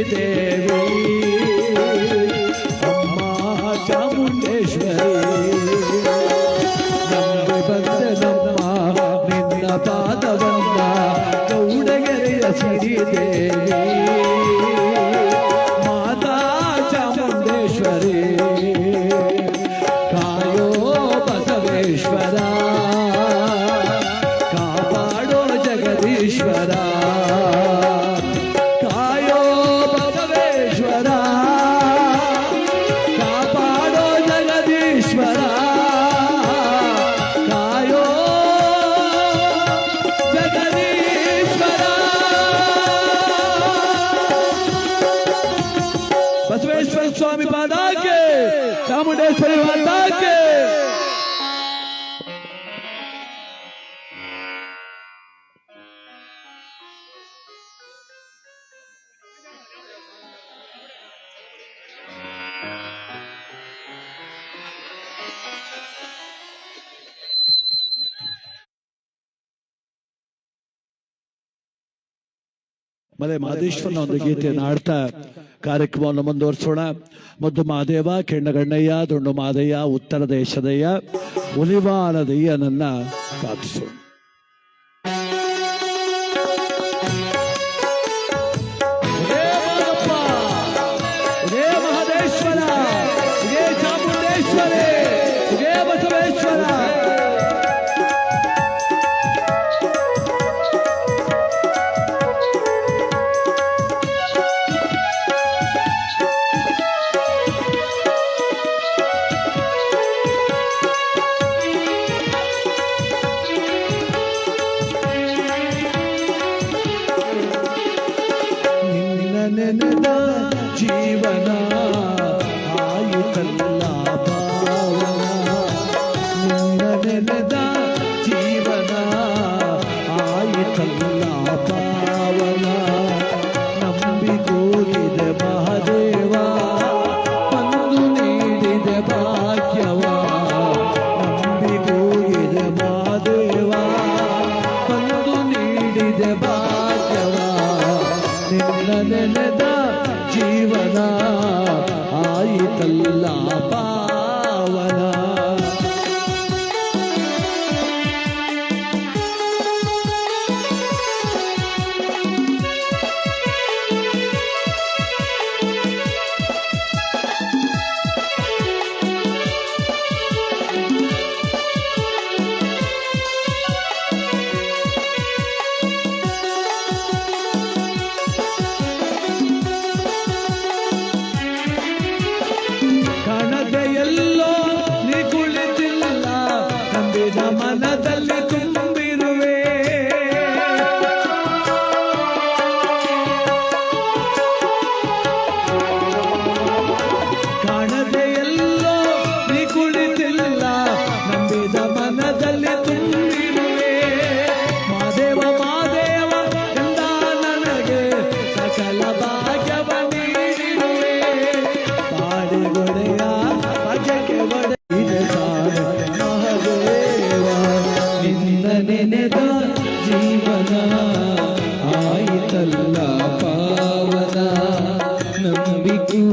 ಇದೆ فرماتا کے ಮಲೆ ಮಹದೇಶ್ವರನ ಗೀತೆಯನ್ನು ಆಡ್ತಾ ಕಾರ್ಯಕ್ರಮವನ್ನು ಮುಂದುವರಿಸೋಣ. ಮದ್ದು ಮಹಾದೇವ ಕೆಣ್ಣಗಣ್ಣಯ್ಯ ದೊಣ್ಣು ಮಾದಯ್ಯ ಉತ್ತರ ದೇಶದಯ್ಯ ಒಲಿವಾನದಯ್ಯ ನನ್ನ ಕಲ್ಲಾ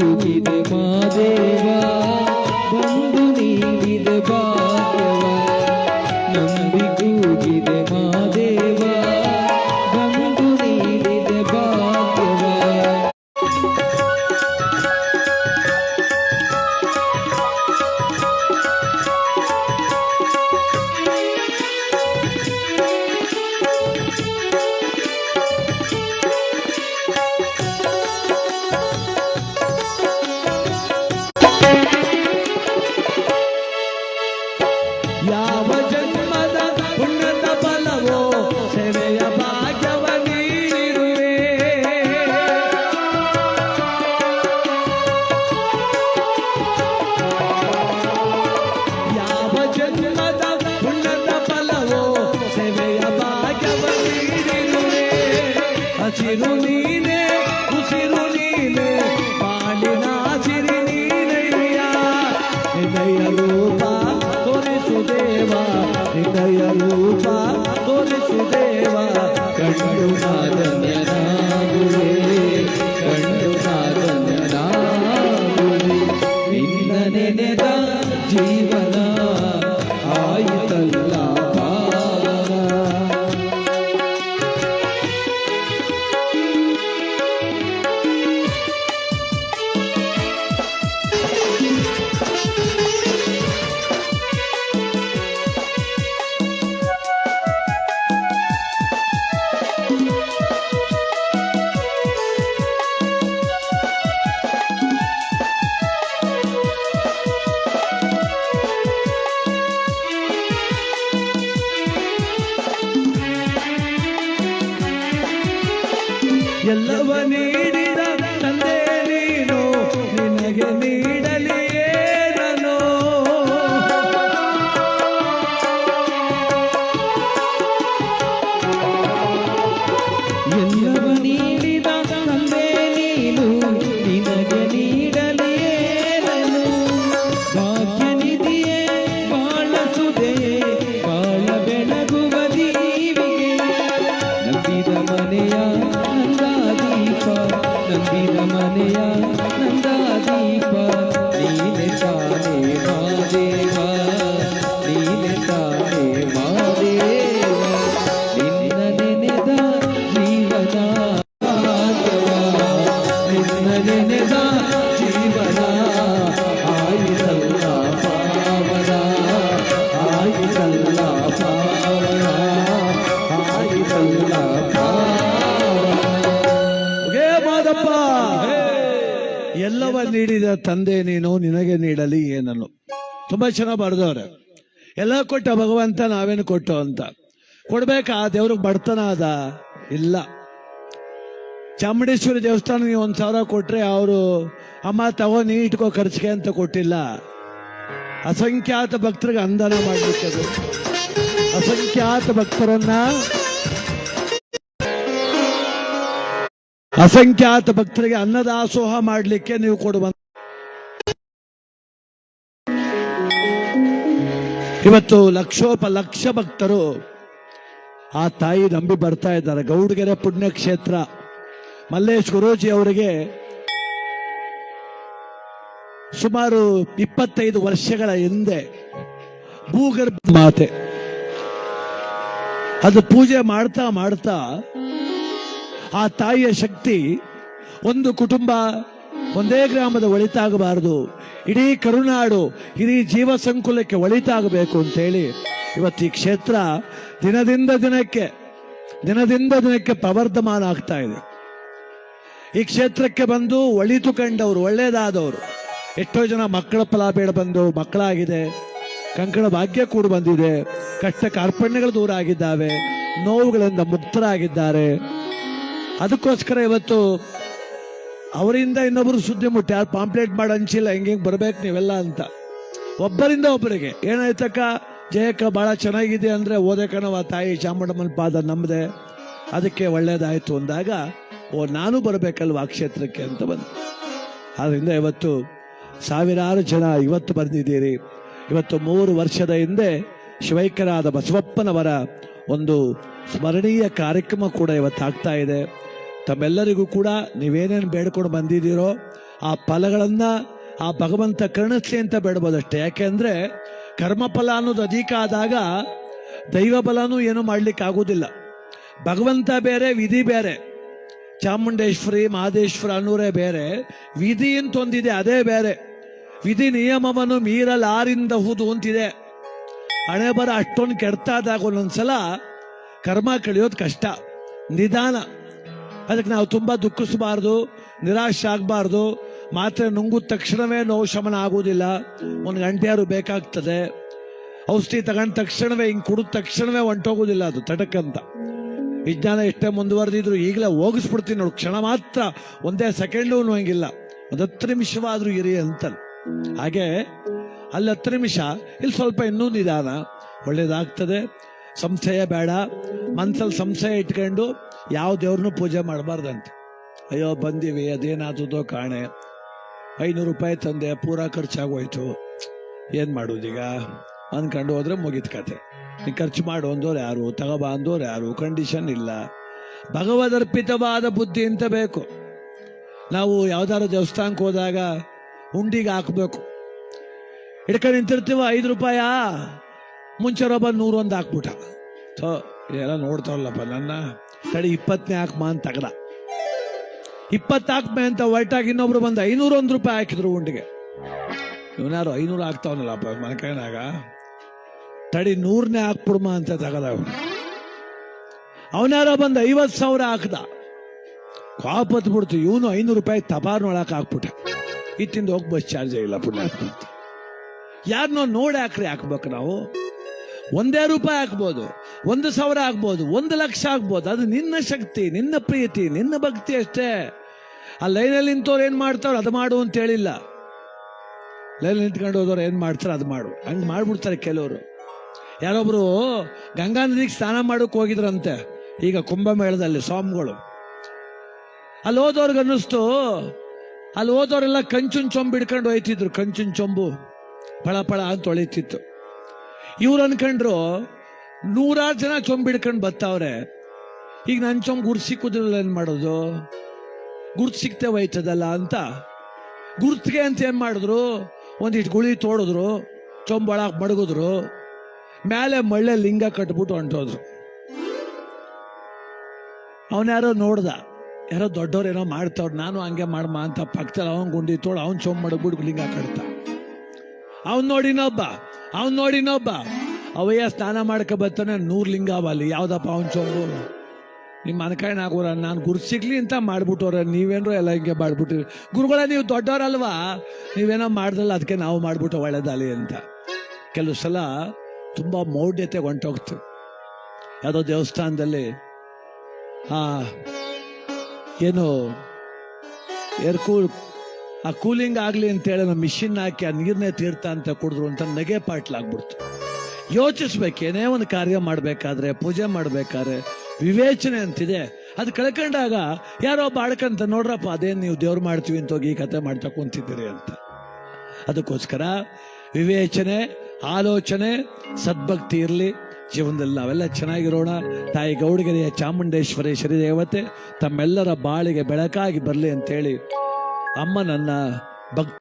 一杯花。చిరు నీనే ಎಲ್ಲವ ನೀಡಿದ ತಂದೆ ನೀನು, ನಿನಗೆ ನೀಡಲಿ ಏನನ್ನು. ತುಂಬಾ ಚೆನ್ನಾಗಿ ಬರೆದವ್ರೆ ಎಲ್ಲ ಕೊಟ್ಟ ಭಗವಂತ ನಾವೇನು ಕೊಟ್ಟು ಅಂತ. ಕೊಡ್ಬೇಕಾ? ದೇವ್ರಿಗೆ ಬಡತನ ಅದ? ಇಲ್ಲ. ಚಾಮುಂಡೇಶ್ವರಿ ದೇವಸ್ಥಾನ ನೀವು ಒಂದು ಸಾವಿರ ಕೊಟ್ರೆ ಅವರು, ಅಮ್ಮ, ತಗೋ, ನೀ ಇಟ್ಕೋ ಖರ್ಚಿಗೆ ಅಂತ ಕೊಟ್ಟಿಲ್ಲ. ಅಸಂಖ್ಯಾತ ಭಕ್ತರಿಗೆ ಅಂದಾನ ಮಾಡಬೇಕದು ಅಸಂಖ್ಯಾತ ಭಕ್ತರನ್ನ ಅಸಂಖ್ಯಾತ ಭಕ್ತರಿಗೆ ಅನ್ನದಾಸೋಹ ಮಾಡಲಿಕ್ಕೆ ನೀವು ಕೊಡುವಂತ ಇವತ್ತು ಲಕ್ಷೋಪ ಲಕ್ಷ ಭಕ್ತರು ಆ ತಾಯಿ ನಂಬಿ ಬರ್ತಾ ಇದ್ದಾರೆ. ಗೌಡಗೆರೆ ಪುಣ್ಯಕ್ಷೇತ್ರ. ಮಲ್ಲೇಶ್ ಗುರೂಜಿ ಅವರಿಗೆ ಸುಮಾರು ಇಪ್ಪತ್ತೈದು ವರ್ಷಗಳ ಹಿಂದೆ ಭೂಗರ್ಭ ಮಾತೆ. ಅದು ಪೂಜೆ ಮಾಡ್ತಾ ಮಾಡ್ತಾ ಆ ತಾಯಿಯ ಶಕ್ತಿ ಒಂದು ಕುಟುಂಬ ಒಂದೇ ಗ್ರಾಮದ ಒಳಿತಾಗಬಾರದು. ಇಡೀ ಕರುನಾಡು, ಇಡೀ ಜೀವ ಸಂಕುಲಕ್ಕೆ ಒಳಿತಾಗಬೇಕು ಅಂತೇಳಿ ಇವತ್ತು ಈ ಕ್ಷೇತ್ರ ದಿನದಿಂದ ದಿನಕ್ಕೆ ದಿನದಿಂದ ದಿನಕ್ಕೆ ಪ್ರವರ್ಧಮಾನ ಆಗ್ತಾ ಇದೆ. ಈ ಕ್ಷೇತ್ರಕ್ಕೆ ಬಂದು ಒಳಿತು ಕಂಡವರು, ಒಳ್ಳೇದಾದವರು. ಎಷ್ಟೋ ಜನ ಮಕ್ಕಳ ಫಲಾಪೇಡ ಬಂದು ಮಕ್ಕಳಾಗಿದೆ. ಕಂಕಣ ಭಾಗ್ಯ ಕೂಡ ಬಂದಿದೆ. ಕಷ್ಟ ಕಾರ್ಪಣ್ಯಗಳು ದೂರ ಆಗಿದ್ದಾವೆ. ನೋವುಗಳಿಂದ ಮುಕ್ತರಾಗಿದ್ದಾರೆ. ಅದಕ್ಕೋಸ್ಕರ ಇವತ್ತು ಅವರಿಂದ ಇನ್ನೊಬ್ರು ಸುದ್ದಿ ಮುಟ್ಟಿ, ಯಾರು ಪಾಂಪ್ಲೇಟ್ ಮಾಡಿ ಹಂಚಿಲ್ಲ ಹಿಂಗೆ ಬರ್ಬೇಕು ನೀವೆಲ್ಲ ಅಂತ. ಒಬ್ಬರಿಂದ ಒಬ್ಬರಿಗೆ ಏನಾಯ್ತಕ್ಕ ಜಯಕ್ಕ ಭಾಳ ಚೆನ್ನಾಗಿದೆ ಅಂದ್ರೆ ಓದಕ್ಕನವ ತಾಯಿ ಚಾಮುಂಡಮ್ಮನ ಪಾದ ನಂಬದೆ ಅದಕ್ಕೆ ಒಳ್ಳೇದಾಯ್ತು ಅಂದಾಗ, ಓ, ನಾನು ಬರಬೇಕಲ್ವಾ ಆ ಕ್ಷೇತ್ರಕ್ಕೆ ಅಂತ ಬಂದು. ಆದ್ರಿಂದ ಇವತ್ತು ಸಾವಿರಾರು ಜನ ಇವತ್ತು ಬಂದಿದ್ದೀರಿ. ಇವತ್ತು ಮೂರು ವರ್ಷದ ಹಿಂದೆ ಶಿವೈಕ್ಯರಾದ ಬಸವಪ್ಪನವರ ಒಂದು ಸ್ಮರಣೀಯ ಕಾರ್ಯಕ್ರಮ ಕೂಡ ಇವತ್ತು ಆಗ್ತಾ ಇದೆ. ತಮ್ಮೆಲ್ಲರಿಗೂ ಕೂಡ ನೀವೇನೇನು ಬೇಡ್ಕೊಂಡು ಬಂದಿದ್ದೀರೋ ಆ ಫಲಗಳನ್ನು ಆ ಭಗವಂತ ಕರ್ಣಿಸ್ಲಿ ಅಂತ ಬೇಡ್ಬೋದಷ್ಟೇ. ಯಾಕೆಂದರೆ ಕರ್ಮಫಲ ಅನ್ನೋದು ಅಧಿಕ ಆದಾಗ ದೈವ ಬಲನೂ ಏನೂ ಮಾಡ್ಲಿಕ್ಕೆ ಆಗೋದಿಲ್ಲ ಭಗವಂತ ಬೇರೆ, ವಿಧಿ ಬೇರೆ. ಚಾಮುಂಡೇಶ್ವರಿ, ಮಹದೇಶ್ವರ ಅನ್ನೂರೇ ಬೇರೆ. ವಿಧಿ ಅಂತ ಒಂದಿದೆ ಅದೇ ಬೇರೆ. ವಿಧಿ ನಿಯಮವನ್ನು ಮೀರಲಾರಿಂದಹುದು ಅಂತಿದೆ. ಹಣೆ ಬರ ಅಷ್ಟೊಂದು ಕೆಡ್ತಾದಾಗ ಒಂದೊಂದ್ಸಲ ಕರ್ಮ ಕಳಿಯೋದು ಕಷ್ಟ. ನಿಧಾನ. ಅದಕ್ಕೆ ನಾವು ತುಂಬಾ ದುಃಖಿಸಬಾರ್ದು, ನಿರಾಶೆ ಆಗಬಾರ್ದು. ಮಾತ್ರೆ ನುಂಗಿದ ತಕ್ಷಣವೇ ನೋವು ಶಮನ ಆಗುವುದಿಲ್ಲ. ಒಂದು ಗಂಟೆಯಾರು ಬೇಕಾಗ್ತದೆ. ಔಷಧಿ ತಗೊಂಡ ತಕ್ಷಣವೇ, ಹಿಂಗೆ ಕುಡಿದ ತಕ್ಷಣವೇ ಹೊಂಟೋಗುದಿಲ್ಲ ಅದು ತಟಕ್ಕಂತ ವಿಜ್ಞಾನ ಎಷ್ಟೇ ಮುಂದುವರೆದಿದ್ರು ಈಗಲೇ ಹೋಗಿಸ್ಬಿಡ್ತೀನಿ ನೋಡು. ಕ್ಷಣ ಮಾತ್ರ, ಒಂದೇ ಸೆಕೆಂಡು ಹಂಗಿಲ್ಲ ಒಂದು ಹತ್ತು ನಿಮಿಷವಾದ್ರೂ ಇರಿ ಅಂತ ಹಾಗೆ, ಅಲ್ಲಿ ಹತ್ತು ನಿಮಿಷ, ಇಲ್ಲಿ ಸ್ವಲ್ಪ ಇನ್ನೂ ನಿಧಾನ. ಒಳ್ಳೇದಾಗ್ತದೆ. ಸಂಶಯ ಬೇಡ. ಮನ್ಸಲ್ಲಿ ಸಂಶಯ ಇಟ್ಕೊಂಡು ಯಾವ ದೇವ್ರನ್ನೂ ಪೂಜೆ ಮಾಡಬಾರ್ದಂತೆ. ಅಯ್ಯೋ, ಬಂದೀವಿ, ಅದೇನಾದದೋ ಕಾಣೆ. ಐನೂರು ರೂಪಾಯಿ ತಂದೆ, ಪೂರಾ ಖರ್ಚಾಗೋಯ್ತು. ಏನ್ ಮಾಡೋದೀಗ? ಅನ್ಕೊಂಡು ಹೋದ್ರೆ ಮುಗಿದ ಕತೆ. ನೀ ಖರ್ಚು ಮಾಡು ಅಂದೋರು ಯಾರು? ತಗೋಬಾ ಅಂದೋರು ಯಾರು? ಕಂಡೀಷನ್ ಇಲ್ಲ. ಭಗವದರ್ಪಿತವಾದ ಬುದ್ಧಿ ಅಂತ ಬೇಕು? ನಾವು ಯಾವ್ದಾದ್ರು ದೇವಸ್ಥಾನಕ್ಕೆ ಹೋದಾಗ ಹುಂಡಿಗೆ ಹಾಕಬೇಕು. ಹಿಡ್ಕೊಂಡು ನಿಂತಿರ್ತೀವ, ಐದು ರೂಪಾಯ? ಮುಂಚೆ ಬಂದು ನೂರೊಂದು ಹಾಕ್ಬಿಟ್ಟ. ಥೋ ಇದೆಲ್ಲ ನೋಡ್ತಾವಲ್ಲಪ್ಪ ನನ್ನ ತಡಿ ಇಪ್ಪತ್ತನೇ ಹಾಕ್ಮ ಅಂತ ತಗದ. ಇಪ್ಪತ್ತು ಹಾಕ್ಮೆ ಅಂತ ಹೊರಟಾಗಿ ಇನ್ನೊಬ್ರು ಬಂದು ಐನೂರ ಒಂದು ರೂಪಾಯಿ ಹಾಕಿದ್ರು ಉಂಡಿಗೆ. ಇವನಾರು ಐನೂರು ಹಾಕ್ತಾವನಲ್ಲಪ್ಪ ಮನಕೈನಾಗ ತಡಿ ನೂರನೇ ಹಾಕ್ಬಿಡ್ಮ ಅಂತ ತಗದ ಅವನು. ಅವನಾರ ಬಂದು ಐವತ್ತು ಸಾವಿರ ಹಾಕ್ದ. ಕಾಪತ್ ಬಿಡ್ತು ಇವನು ಐನೂರು ರೂಪಾಯಿ ತಪಾರ್ನೊಳಕ್ಕೆ ಹಾಕ್ಬಿಟ್ಟ. ಇತ್ತಿಂದ ಹೋಗಿ ಬಸ್ ಚಾರ್ಜ್ ಇಲ್ಲ ಪುಣ್ಯ ಯಾರನ್ನೋ ನೋಡಿ ಹಾಕ್ರಿ ಹಾಕ್ಬೇಕು ನಾವು. ಒಂದೇ ರೂಪಾಯಿ ಆಗ್ಬೋದು, ಒಂದು ಸಾವಿರ ಆಗ್ಬೋದು, ಒಂದು ಲಕ್ಷ ಆಗ್ಬೋದು. ಅದು ನಿನ್ನ ಶಕ್ತಿ, ನಿನ್ನ ಪ್ರೀತಿ, ನಿನ್ನ ಭಕ್ತಿ ಅಷ್ಟೇ. ಆ ಲೈನಲ್ಲಿ ನಿಂತವ್ರು ಏನು ಮಾಡ್ತಾರೋ ಅದು ಮಾಡು ಅಂತ ಹೇಳಿಲ್ಲ. ಲೈನ್ ನಿಂತ್ಕೊಂಡು ಹೋದವ್ರು ಏನು ಮಾಡ್ತಾರೆ ಅದು ಮಾಡು. ಹಂಗೆ ಮಾಡ್ಬಿಡ್ತಾರೆ ಕೆಲವರು. ಯಾರೊಬ್ರು ಗಂಗಾ ನದಿಗೆ ಸ್ನಾನ ಮಾಡೋಕೆ ಹೋಗಿದ್ರಂತೆ, ಈಗ ಕುಂಭಮೇಳದಲ್ಲಿ ಸ್ವಾಮಿಗಳು. ಅಲ್ಲಿ ಹೋದವ್ರಿಗೆ ಅನ್ನಿಸ್ತು, ಅಲ್ಲಿ ಹೋದವರೆಲ್ಲ ಕಂಚುನ್ ಚೊಂಬು ಹಿಡ್ಕೊಂಡು ಹೋಯ್ತಿದ್ರು. ಕಂಚುನ್ ಚೊಂಬು ಫಳ ಫಳ ಅಂತ ಹೊಳಿತಿತ್ತು. ಇವ್ರು ಅನ್ಕೊಂಡ್ರು ನೂರಾರು ಜನ ಚೊಂಬಿಡ್ಕೊಂಡು ಬರ್ತಾವ್ರೆ ಈಗ ನನ್ನ ಚೊಂಬ್ ಗುರ್ತು ಸಿಕ್ಕುದಿಲ್ಲ ಏನು ಮಾಡೋದು? ಗುರ್ತು ಸಿಕ್ತೆ ಹೋಯ್ತದಲ್ಲ ಅಂತ. ಗುರ್ತಿಗೆ ಅಂತ ಏನು ಮಾಡಿದ್ರು? ಒಂದಿಷ್ಟು ಗುಳಿ ತೋಡಿದ್ರು ಚೊಂಬೊಳಗೆ ಮಡಗಿದ್ರು. ಮೇಲೆ ಮಳ್ಳೆ ಲಿಂಗ ಕಟ್ಬಿಟ್ಟು ಹೊಂಟೋದ್ರು. ಅವನ್ಯಾರೋ ನೋಡ್ದ. ಯಾರೋ ದೊಡ್ಡವ್ರು ಏನೋ ಮಾಡ್ತಾವ್ರು, ನಾನು ಹಂಗೆ ಮಾಡಮ್ಮ ಅಂತ ಪಕ್ಕದಲ್ಲಿ ಅವನ್ ಗುಂಡಿ ತೋಳು ಅವ್ನು ಚೊಂಬ್ ಮಡಗ್ಬಿಟ್ಟು ಲಿಂಗ ಕಟ್ತ. ಅವ್ನ್ ನೋಡಿನೊಬ್ಬ ಅವ್ನ್ ಇನ್ನೊಬ್ಬ. ಅವಯ್ಯ ಸ್ನಾನ ಮಾಡ್ಕೊ ಬರ್ತಾನೆ ನೂರ್ ಲಿಂಗ ಅವಲ್ಲಿ ಯಾವ್ದಪ್ಪ ಅವನ್ ಚೊಂಬು ನಿಮ್ಮ ಅನ್ಕೈನ್ ಆಗೋರ ನಾನು ಗುರು ಸಿಗ್ಲಿ ಅಂತ ಮಾಡ್ಬಿಟ್ಟವ್ರ. ನೀವೇನೋ ಎಲ್ಲ ಹಿಂಗೆ ಮಾಡ್ಬಿಟ್ಟಿರಿ. ಗುರುಗಳ, ನೀವು ದೊಡ್ಡವರಲ್ವಾ? ನೀವೇನೋ ಮಾಡ್ದಲ್ಲ ಅದಕ್ಕೆ ನಾವು ಮಾಡ್ಬಿಟ್ಟು ಒಳ್ಳೇದಾಲಿ ಅಂತ. ಕೆಲವು ಸಲ ತುಂಬಾ ಮೌಢ್ಯತೆ ಹೊಂಟೋಗ್ತು. ಯಾವುದೋ ದೇವಸ್ಥಾನದಲ್ಲಿ. ಆ, ಏನು ಏರ್ ಕೂಲ್ ಆ ಕೂಲಿಂಗ್ ಆಗಲಿ ಅಂತೇಳಿ ನಮ್ಮ ಮಿಷಿನ್ ಹಾಕಿ ಆ ನೀರನ್ನೇ ತೀರ್ಥ ಅಂತ ಕುಡಿದ್ರು ಅಂತ ನಗೆ ಪಾಟ್ಲಾಗ್ಬಿಡ್ತು ಯೋಚಿಸ್ಬೇಕು ಏನೇ ಒಂದು ಕಾರ್ಯ ಮಾಡಬೇಕಾದ್ರೆ, ಪೂಜೆ ಮಾಡಬೇಕಾದ್ರೆ, ವಿವೇಚನೆ ಅಂತಿದೆ. ಅದು ಕಳ್ಕೊಂಡಾಗ ಯಾರೋ ಬಾಡ್ಕಂತ ನೋಡ್ರಪ್ಪ, ಅದೇನು ನೀವು ದೇವ್ರು ಮಾಡ್ತೀವಿ ಅಂತ ಹೋಗಿ ಈ ಕತೆ ಮಾಡ್ತಾ ಕುಂತಿದ್ದೀರಿ ಅಂತ. ಅದಕ್ಕೋಸ್ಕರ ವಿವೇಚನೆ, ಆಲೋಚನೆ, ಸದ್ಭಕ್ತಿ ಇರಲಿ. ಜೀವನದಲ್ಲಿ ನಾವೆಲ್ಲ ಚೆನ್ನಾಗಿರೋಣ. ತಾಯಿ ಗೌಡಗೆರೆಯ ಚಾಮುಂಡೇಶ್ವರಿ ಶ್ರೀದೇವತೆ, ತಮ್ಮೆಲ್ಲರ ಬಾಳಿಗೆ ಬೆಳಕಾಗಿ ಬರಲಿ ಅಂತೇಳಿ ಅಮ್ಮ ನನ್ನ ಭಕ್ತಿ